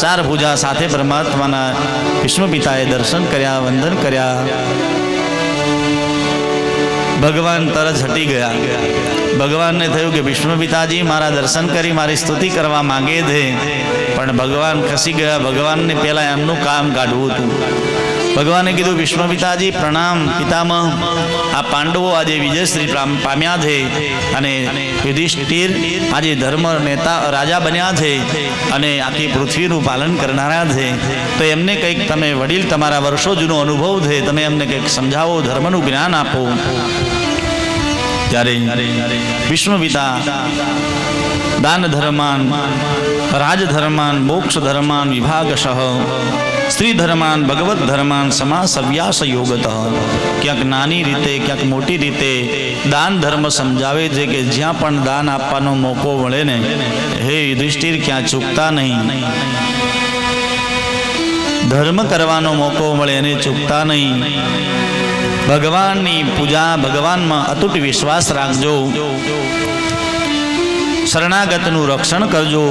ચાર ભુજા સાથે પરમાત્માના વિષ્ણુ પિતાએ દર્શન કર્યા, વંદન કર્યા. ભગવાન તરત હટી ગયા. ભગવાનને થયું કે વિષ્ણુ પિતાજી, મારા દર્શન કરી, મારી સ્તુતિ કરવા માંગે છે. પણ ભગવાન ખસી ગયા. ભગવાનને પહેલાં એમનું કામ કાઢવું હતું. ભગવાને કીધું વિષ્ણુ પિતાજી પ્રણામ, પિતામહ. આ પાંડવો આજે વિજયશ્રી પામ્યા છે અને યુધિષ્ઠિર આજે ધર્મ નેતા, રાજા બન્યા છે અને આખી પૃથ્વીનું પાલન કરનારા છે. તો એમને કંઈક તમે વડીલ તમારા વર્ષો જૂનો અનુભવ છે, તમે એમને કંઈક સમજાવો, ધર્મનું જ્ઞાન આપો. ત્યારે વિષ્ણુ પિતા દાન ધર્માન રાજધર્માન મોક્ષ ધર્માન વિભાગશઃ સ્ત્રી ધર્માન, ભગવત ધર્માન સમાસ અવ્યાસ યોગત. ક્યાંક નાની રીતે, ક્યાંક મોટી રીતે દાન ધર્મ સમજાવે છે કે જ્યાં પણ દાન આપવાનો મોકો મળે ને, હે યુધિષ્ઠિર, ક્યાં ચૂકતા નહીં. ધર્મ કરવાનો મોકો મળે એને ચૂકતા નહીં. ભગવાનની પૂજા ભગવાનમાં અતૂટ વિશ્વાસ રાખજો. શરણાગતનું રક્ષણ કરજો.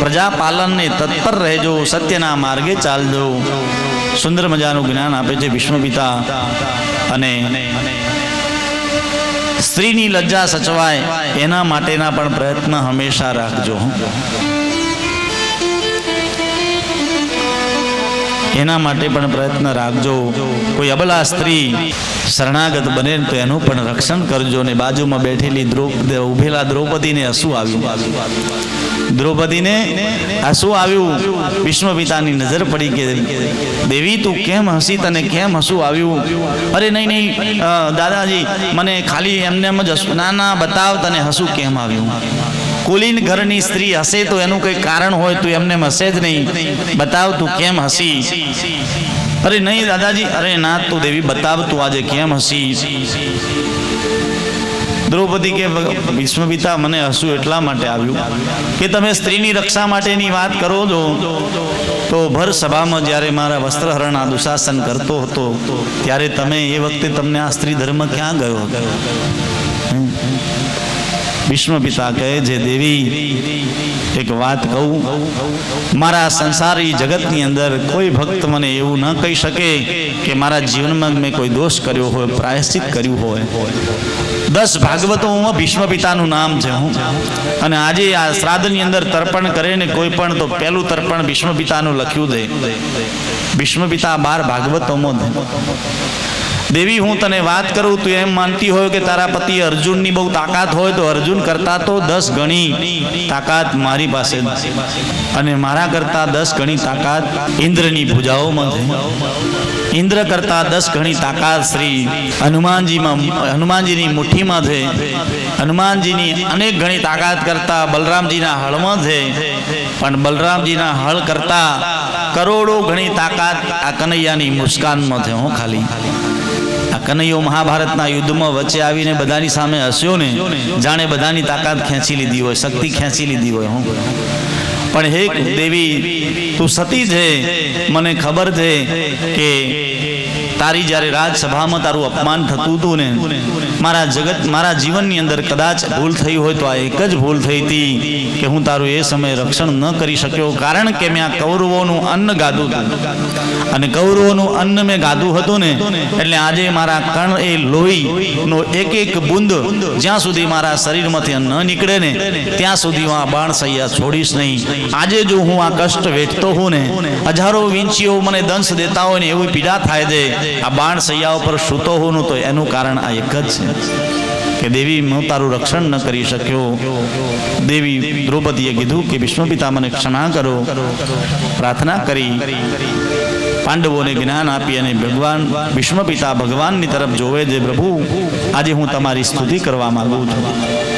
પ્રજાપાલનને તત્પર રહેજો. સત્યના માર્ગે ચાલજો. સુંદર મજાનું જ્ઞાન આપે છે વિષ્ણુ પિતા અને સ્ત્રીની લજ્જા સચવાય એના માટેના પણ પ્રયત્ન હંમેશા રાખજો. એના માટે પણ પ્રયત્ન રાખજો. કોઈ અબલા સ્ત્રી શરણાગત બને તો એનું પણ રક્ષણ કરજો ને બાજુમાં બેઠેલી ઉભેલા દ્રૌપદીને હસું આવ્યું. દ્રૌપદીને હસું આવ્યું. વિષ્ણુ પિતાની નજર પડી કે, દેવી, તું કેમ હસી તને કેમ હસું આવ્યું? અરે, નહીં નહીં દાદાજી, મને ખાલી એમને એમ જ હસું ના ના, બતાવ તને હસું કેમ આવ્યું? કુલીન ઘરની સ્ત્રી હસે તો એનું કોઈ કારણ હોય તું એમને હશે જ નહીં. બતાવ તું કેમ હસી? અરે નહીં દાદાજી, અરે ના, તું દેવી, બતાવ તું આજે કેમ હસી? દ્રૌપદી કે ભીષ્મ મને હસું એટલા માટે આવ્યું કે તમે સ્ત્રીની રક્ષા માટેની વાત કરો છો. તો ભર સભામાં જ્યારે મારા વસ્ત્રહરણ આ દુશાસન કરતો હતો, ત્યારે તમે એ વખતે તમને આ સ્ત્રી ધર્મ ક્યાં ગયો? ભીષ્મ પિતા કહે છે, દેવી, એક વાત કહું. મારા સંસારી જગતની અંદર કોઈ ભક્ત મને એવું ન કહી શકે કે મારા જીવનમાં મેં કોઈ દોષ કર્યો હોય, પ્રાયશ્ચિત કર્યું હોય. દસ ભાગવતોમાં ભીષ્મ પિતાનું નામ છે હું. અને આજે આ શ્રાદ્ધની અંદર તર્પણ કરે ને કોઈ પણ તો પહેલું તર્પણ ભીષ્મ પિતાનું લખ્યું દે. ભીષ્મ પિતા બાર ભાગવતોમાં દેવી, હું તને વાત કરું, તું એમ માનતી હોય કે તારા પતિ અર્જુનની બહુ તાકાત હોય તો અર્જુન કરતા તો દસ ગણી તાકાત મારી પાસે. અને મારા કરતા દસ ગણી તાકાત ઇન્દ્રની પૂજાઓમાં છે. ઇન્દ્ર કરતા દસ ગણી તાકાત શ્રી હનુમાનજીમાં, હનુમાનજીની મુઠ્ઠીમાં છે. હનુમાનજીની અનેક ગણી તાકાત કરતા બલરામજીના હળમાં છે. પણ બલરામજીના હળ કરતા કરોડો ગણી તાકાત આ કનૈયાની મુસ્કાનમાં છે, હું ખાલી. કનૈયો મહાભારતના યુદ્ધમાં વચ્ચે આવીને બધાની સામે હસ્યો ને, જાણે બધાની તાકાત ખેંચી લીધી હોય, શક્તિ ખેંચી લીધી હોય, હું પણ હે દેવી તું સતી છે, મને ખબર છે કે તારી જ્યારે રાજસભામાં તારું અપમાન થતું હતું ને, મારા જગત, મારા જીવનની અંદર કદાચ ભૂલ થઈ હોય તો આ એક જ ભૂલ થઈ હતી કે હું તારું એ સમયે રક્ષણ ન કરી શક્યો, કારણ કે મેં આ કૌરવોનું અન્ન ગાધું હતું. અને કૌરવોનું અન્ન મેં ગાધું હતું ને, એટલે આજે મારા કણ એ લોહીનો એક એક બુંદ જ્યાં સુધી મારા શરીરમાંથી ન નીકળે ને, ત્યાં સુધી હું આ બાણ સૈયા છોડીશ નહીં. આજે જો હું આ કષ્ટ વેઠતો હું ને, હજારો વિંચીઓ મને દંશ દેતા હોય ને, એવી પીડા થાય છે આ બાણ સૈયા ઉપર સૂતો હું તો એનું કારણ આ એક જ છે. કે દેવી હું તારું રક્ષણ ન કરી શક્યો. દેવી દ્રૌપદીએ કીધું કે વિષ્ણુ પિતા મને ક્ષમા કરો. પ્રાર્થના કરી. પાંડવોને જ્ઞાન આપી અને ભગવાન વિષ્ણુ પિતા ભગવાનની તરફ જોવે જે પ્રભુ, આજે હું તમારી સ્તુતિ કરવા માંગુ છું.